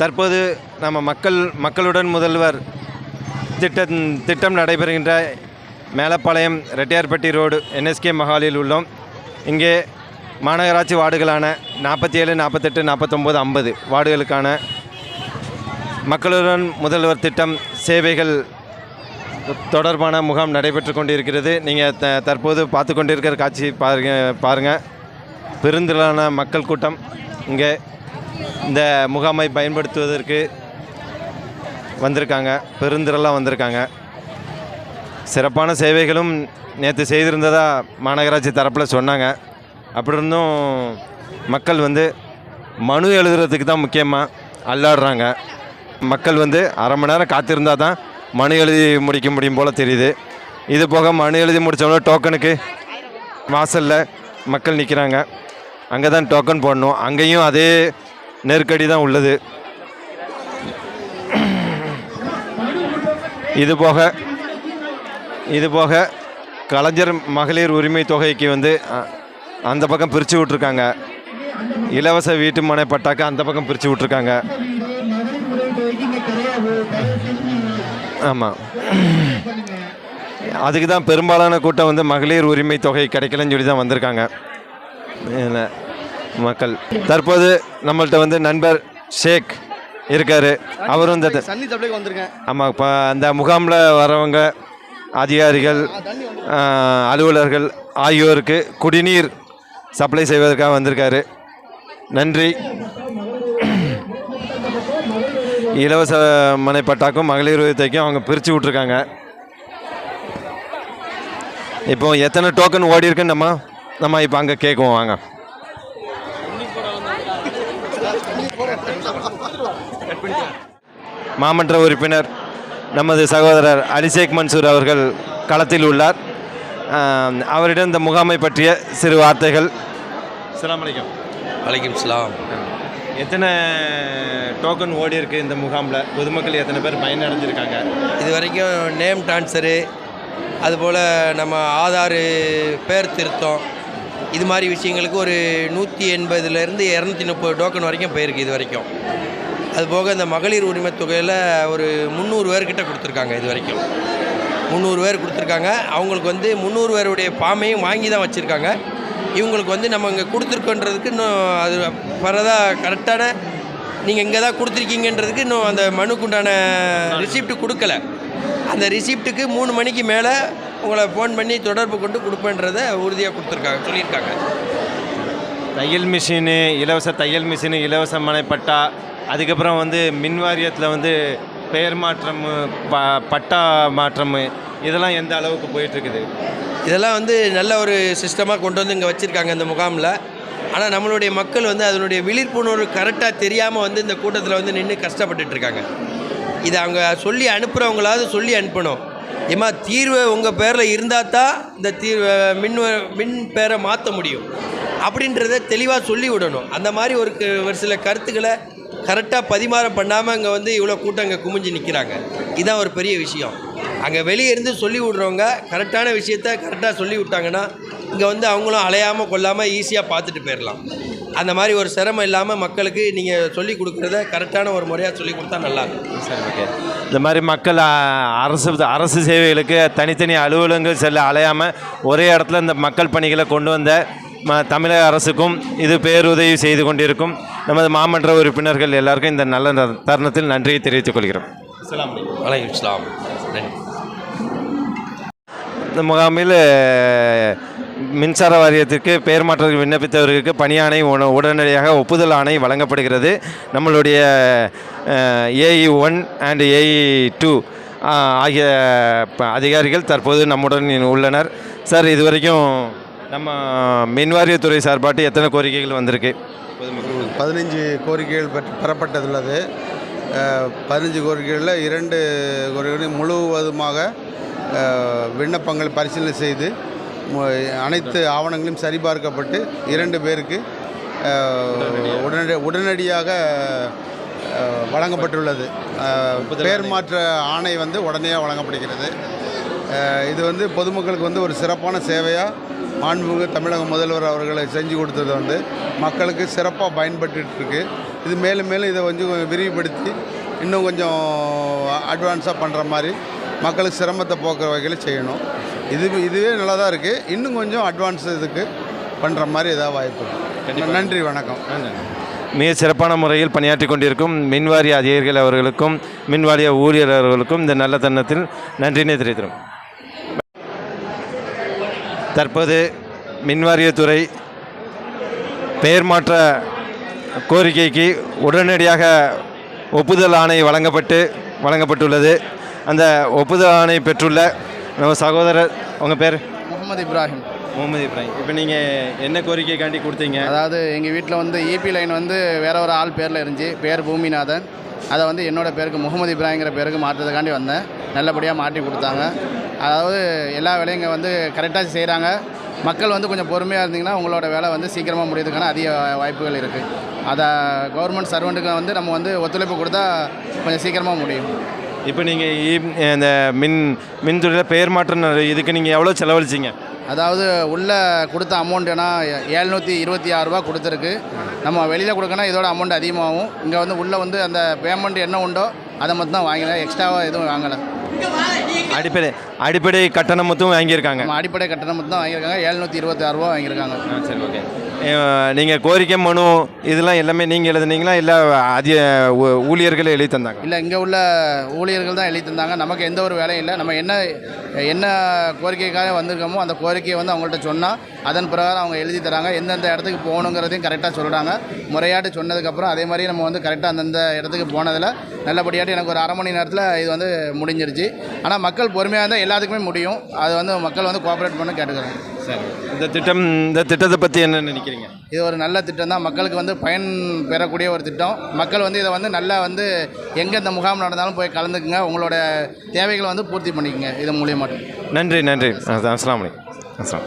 தற்போது நம்ம மக்கள் மக்களுடன் முதல்வர் திட்டம் திட்டம் நடைபெறுகின்ற மேலப்பாளையம் ரெட்டியார்பட்டி ரோடு என்எஸ்கே மஹாலில் உள்ளோம். இங்கே மாநகராட்சி வார்டுகளான நாற்பத்தி ஏழு நாற்பத்தெட்டு நாற்பத்தொம்போது ஐம்பது வார்டுகளுக்கான மக்களுடன் முதல்வர் திட்டம் சேவைகள் தொடர்பான முகாம் நடைபெற்று கொண்டிருக்கிறது. நீங்கள் த தற்போது பார்த்து கொண்டிருக்கிற காட்சி பாருங்க பாருங்கள் பெருந்திரளான மக்கள் கூட்டம் இங்கே இந்த முகாமை பயன்படுத்துவதற்கு வந்திருக்காங்க. பெருந்திரலாம் வந்திருக்காங்க. சிறப்பான சேவைகளும் நேற்று செய்திருந்ததாக மாநகராட்சி தரப்பில் சொன்னாங்க. அப்படி இருந்தும் மக்கள் வந்து மனு எழுதுறதுக்கு தான் முக்கியமாக அல்லாடுறாங்க. மக்கள் வந்து அரை மணி நேரம் காத்திருந்தால் தான் மனு எழுதி முடிக்க முடியும் போல் தெரியுது. இது போக மனு எழுதி முடித்தவொடனே டோக்கனுக்கு வாசலில் மக்கள் நிற்கிறாங்க அங்கே தான் டோக்கன் போடணும். அங்கேயும் அதே நெருக்கடி தான் உள்ளது. இது போக இது போக கலைஞர் மகளிர் உரிமை தொகைக்கு வந்து அந்த பக்கம் பிரித்து விட்ருக்காங்க இலவச வீட்டு மனை பட்டாக்கு அந்த பக்கம் பிரித்து விட்ருக்காங்க ஆமாம் அதுக்கு தான் பெரும்பாலான கூட்டம் வந்து மகளிர் உரிமை தொகை கிடைக்கலன்னு சொல்லி தான் வந்திருக்காங்க. இல்ல, மக்கள். தற்போது நம்மள்ட்ட வந்து நண்பர் ஷேக் இருக்காரு. அவரும் இந்த ஆமாம் இப்போ அந்த முகாமில் வரவங்க அதிகாரிகள் அலுவலர்கள் ஆகியோருக்கு குடிநீர் சப்ளை செய்வதற்காக வந்திருக்காரு. நன்றி. இலவச மனை பட்டாக்கும் மகளிர் உதவித்தைக்கும் அவங்க பிரித்து விட்ருக்காங்க இப்போ எத்தனை டோக்கன் ஓடி இருக்குன்னு நம்ம நம்ம இப்போ அங்கே கேட்குவோம் வாங்க. மாமன்ற உறுப்பினர் நமது சகோதரர் அலிஷேக் மன்சூர் அவர்கள் களத்தில் உள்ளார். அவரிடம் இந்த முகாமை பற்றிய சிறு வார்த்தைகள். அஸ்ஸலாமு அலைக்கும். வலைக்கம் சலாம் எத்தனை டோக்கன் ஓடி இருக்கு இந்த முகாமில்? பொதுமக்கள் எத்தனை பேர் பயனடைஞ்சிருக்காங்க? இது வரைக்கும் நேம் ட்ரான்ஸ்ஃபரு அதுபோல் நம்ம ஆதார் பேர் திருத்தம் இது மாதிரி விஷயங்களுக்கு ஒரு நூற்றி எண்பதுலேருந்து இரநூத்தி முப்பது டோக்கன் வரைக்கும் போயிருக்கு இது வரைக்கும் அதுபோக இந்த மகளிர் உரிமை தொகையில் ஒரு முந்நூறு பேர்கிட்ட கொடுத்துருக்காங்க இது வரைக்கும். முந்நூறு பேர் கொடுத்துருக்காங்க. அவங்களுக்கு வந்து முந்நூறு பேருடைய ஃபார்மையும் வாங்கி தான் வச்சுருக்காங்க. இவங்களுக்கு வந்து நம்ம இங்கே கொடுத்துருக்கோன்றதுக்கு இன்னும் அது வரதாக கரெக்டான நீங்கள் இங்கே தான் கொடுத்துருக்கீங்கன்றதுக்கு இன்னும் அந்த மனுக்குண்டான ரிசிப்ட் கொடுக்கல. அந்த ரிசிப்ட்டுக்கு மூணு மணிக்கு மேலே உங்களை ஃபோன் பண்ணி தொடர்பு கொண்டு கொடுப்பேன்றதை உறுதியாக கொடுத்துருக்காங்க சொல்லியிருக்காங்க. தையல் மிஷினு இலவச தையல் மிஷினு இலவச மனைப்பட்டா அதுக்கப்புறம் வந்து மின் வாரியத்தில் வந்து பெயர் மாற்றம் ப பட்டா மாற்றம் இதெல்லாம் எந்த அளவுக்கு போயிட்டுருக்குது? இதெல்லாம் வந்து நல்ல ஒரு சிஸ்டமாக கொண்டு வந்து இங்கே வச்சுருக்காங்க இந்த முகாமில். ஆனால் நம்மளுடைய மக்கள் வந்து அதனுடைய விழிப்புணர்வு கரெக்டாக தெரியாமல் வந்து இந்த கூட்டத்தில் வந்து நின்று கஷ்டப்பட்டுட்ருக்காங்க இதை அவங்க சொல்லி அனுப்புகிறவங்களாவது சொல்லி அனுப்பணும். ஏமா தீர்வு உங்கள் பேரில் இருந்தால் தான் இந்த தீர்வு மின் மின் பேரை மாற்ற முடியும். அப்படின்றத தெளிவாக சொல்லி விடணும். அந்த மாதிரி ஒரு க- ஒரு சில கருத்துக்களை கரெக்டாக பதிமாறம் பண்ணாமல் அங்கே வந்து இவ்வளோ கூட்டம் அங்கே குமிஞ்சு நிற்கிறாங்க இதுதான் ஒரு பெரிய விஷயம். அங்கே வெளியே இருந்து சொல்லி விட்றவங்க கரெக்டான விஷயத்த கரெக்டாக சொல்லி விட்டாங்கன்னா இங்கே வந்து அவங்களும் அலையாமல் கொள்ளாமல் ஈஸியாக பார்த்துட்டு போயிடலாம் அந்த மாதிரி ஒரு சிரமம் இல்லாமல் மக்களுக்கு நீங்கள் சொல்லி கொடுக்குறத கரெக்டான ஒரு முறையாக சொல்லி கொடுத்தா நல்லாயிருக்கும் சார் ஓகே. இந்த மாதிரி மக்கள் அரசு அரசு சேவைகளுக்கு தனித்தனி அலுவலகங்கள் செல்ல அலையாமல் ஒரே இடத்துல இந்த மக்கள் பணிகளை கொண்டு வந்த ம தமிழக அரசுக்கும் இது பேருதவி செய்து கொண்டிருக்கும் நமது மாமன்ற உறுப்பினர்கள் எல்லாருக்கும் இந்த நல்ல தருணத்தில் நன்றியை தெரிவித்துக் கொள்கிறோம். வலைக்கம் இஸ்லாம். இந்த முகாமில் மின்சார வாரியத்திற்கு பெயர் மாற்றத்துக்கு விண்ணப்பித்தவர்களுக்கு பணியாணை உட- உடனடியாக ஒப்புதல் ஆணை வழங்கப்படுகிறது. நம்மளுடைய AE one and AE two ஆகிய அதிகாரிகள் தற்போது நம்முடன் உள்ளனர். சார் இது வரைக்கும் நம்ம மின்வாரியத்துறை சார்பாட்டு எத்தனை கோரிக்கைகள் வந்திருக்கு? பதினஞ்சு கோரிக்கைகள் பெறப்பட்டதுள்ளது பதினஞ்சு கோரிக்கைகளில் இரண்டு கோரிக்கைகள் முழுவதுமாக விண்ணப்பங்கள் பரிசீலனை செய்து அனைத்து ஆவணங்களும் சரிபார்க்கப்பட்டு இரண்டு பேருக்கு உடனடி உடனடியாக வழங்கப்பட்டுள்ளது. பெயர் மாற்ற ஆணை வந்து உடனடியாக வழங்கப்படுகிறது. இது வந்து பொதுமக்களுக்கு வந்து ஒரு சிறப்பான சேவையாக மாண்புமிகு தமிழக முதல்வர் அவர்களை செஞ்சு கொடுத்தது வந்து மக்களுக்கு சிறப்பாக பயன்பட்டுட்டு இருக்கு இது மேலும் மேலும் இதை கொஞ்சம் விரிவுபடுத்தி இன்னும் கொஞ்சம் அட்வான்ஸாக பண்ணுற மாதிரி மக்களுக்கு சிரமத்தை போக்குற வகையில் செய்யணும். இது இதுவே நல்லா தான் இருக்குது இன்னும் கொஞ்சம் அட்வான்ஸ் இதுக்கு பண்ணுற மாதிரி ஏதாவது வாய்ப்பு. நன்றி வணக்கம். மிக சிறப்பான முறையில் பணியாற்றி கொண்டிருக்கும் மின்வாரிய அதிகாரிகள் அவர்களுக்கும் மின்வாரிய ஊழியர் அவர்களுக்கும் இந்த நல்ல தருணத்தில் நன்றினை தெரிவிக்கிறோம் தற்போது மின்வாரியத்துறை பெயர் மாற்ற கோரிக்கைக்கு உடனடியாக ஒப்புதல் ஆணை வழங்கப்பட்டு வழங்கப்பட்டுள்ளது. அந்த ஒப்புதல் ஆணை பெற்றுள்ள நம்ம சகோதரர் உங்கள் பேர்? முகமது இப்ராஹிம். முகமது இப்ராஹிம். இப்போ நீங்கள் என்ன கோரிக்கைக்காண்டி கொடுத்தீங்க? அதாவது எங்கள் வீட்டில் வந்து இபி லைன் வந்து வேற ஒரு ஆள் பேரில் இருந்துச்சு. பேர் பூமிநாதன். அதை வந்து என்னோட பேருக்கு முகமது இப்ராஹிங்கிற பேருக்கு மாற்றுறதுக்காண்டி வந்தேன். நல்லபடியாக மாட்டி கொடுத்தாங்க. அதாவது எல்லா வேலையும் இங்கே வந்து கரெக்டாக செய்கிறாங்க மக்கள் வந்து கொஞ்சம் பொறுமையாக இருந்தீங்கன்னா உங்களோட வேலை வந்து சீக்கிரமாக முடியறதுக்கான அதிக வாய்ப்புகள் இருக்குது அதை கவர்மெண்ட் சர்வெண்ட்டுக்கு வந்து நம்ம வந்து ஒத்துழைப்பு கொடுத்தா கொஞ்சம் சீக்கிரமாக முடியும். இப்போ நீங்கள் இந்த மின் மின்துறையில் பெயர் மாற்றம் இதுக்கு நீங்கள் எவ்வளோ செலவழிச்சிங்க? அதாவது உள்ளே கொடுத்த அமௌண்ட்டுனா ஏழ்நூற்றி இருபத்தி ஆறு ரூபா கொடுத்துருக்கு. நம்ம வெளியில் கொடுக்கணும் இதோட அமௌண்ட் அதிகமாகும். இங்கே வந்து உள்ளே வந்து அந்த பேமெண்ட் என்ன உண்டோ அதை மட்டும் தான் வாங்கினேன் எக்ஸ்ட்ராவாக எதுவும் வாங்கலை. அடிப்படை அடிப்படை கட்டணம் மொத்தம் வாங்கியிருக்காங்க. அடிப்படை கட்டணம் மட்டும் தான் வாங்கியிருக்காங்க. ஏழ்நூற்றி இருபத்தி ஆறு ரூபா வாங்கியிருக்காங்க. சரி ஓகே நீங்கள் கோரிக்கை மனு இதெல்லாம் எல்லாமே நீங்கள் எழுதுனீங்களா? இல்லை அதிக ஊழியர்களே எழுதி தந்தாங்க? இல்லை இங்கே உள்ள ஊழியர்கள் தான் எழுதி தந்தாங்க. நமக்கு எந்த ஒரு வேலையும் இல்லை. நம்ம என்ன என்ன கோரிக்கைக்காக வந்திருக்கோமோ அந்த கோரிக்கையை வந்து அவங்கள்ட்ட சொன்னால் அதன் பிரகாரம் அவங்க எழுதி தராங்க. எந்தெந்த இடத்துக்கு போகணுங்கிறதையும் கரெக்டாக சொல்கிறாங்க முறையாட்டு சொன்னதுக்கப்புறம் அதே மாதிரி நம்ம வந்து கரெக்டாக அந்தந்த இடத்துக்கு போனதில் நல்லபடியாட்டு எனக்கு ஒரு அரை மணி நேரத்தில் இது வந்து முடிஞ்சிருச்சு. ஆனால் மக்கள் பொறுமையாக இருந்தால் எல்லாத்துக்குமே முடியும். அது வந்து மக்கள் வந்து கோஆப்ரேட் பண்ண கேட்டுக்கிறேன். சரி. இந்த திட்டம் இந்த திட்டத்தை பற்றி என்ன நினைக்கிறீங்க? இது ஒரு நல்ல திட்டம் தான். மக்களுக்கு வந்து பயன் பெறக்கூடிய ஒரு திட்டம். மக்கள் வந்து இதை வந்து நல்லா வந்து எங்கே இந்த முகாம் நடந்தாலும் போய் கலந்துக்குங்க. உங்களோட தேவைகளை வந்து பூர்த்தி பண்ணிக்கங்க. இது மூலியமாட்டும் நன்றி நன்றி. அஸ்லாம் வலைக்கம் அஸ்லாம்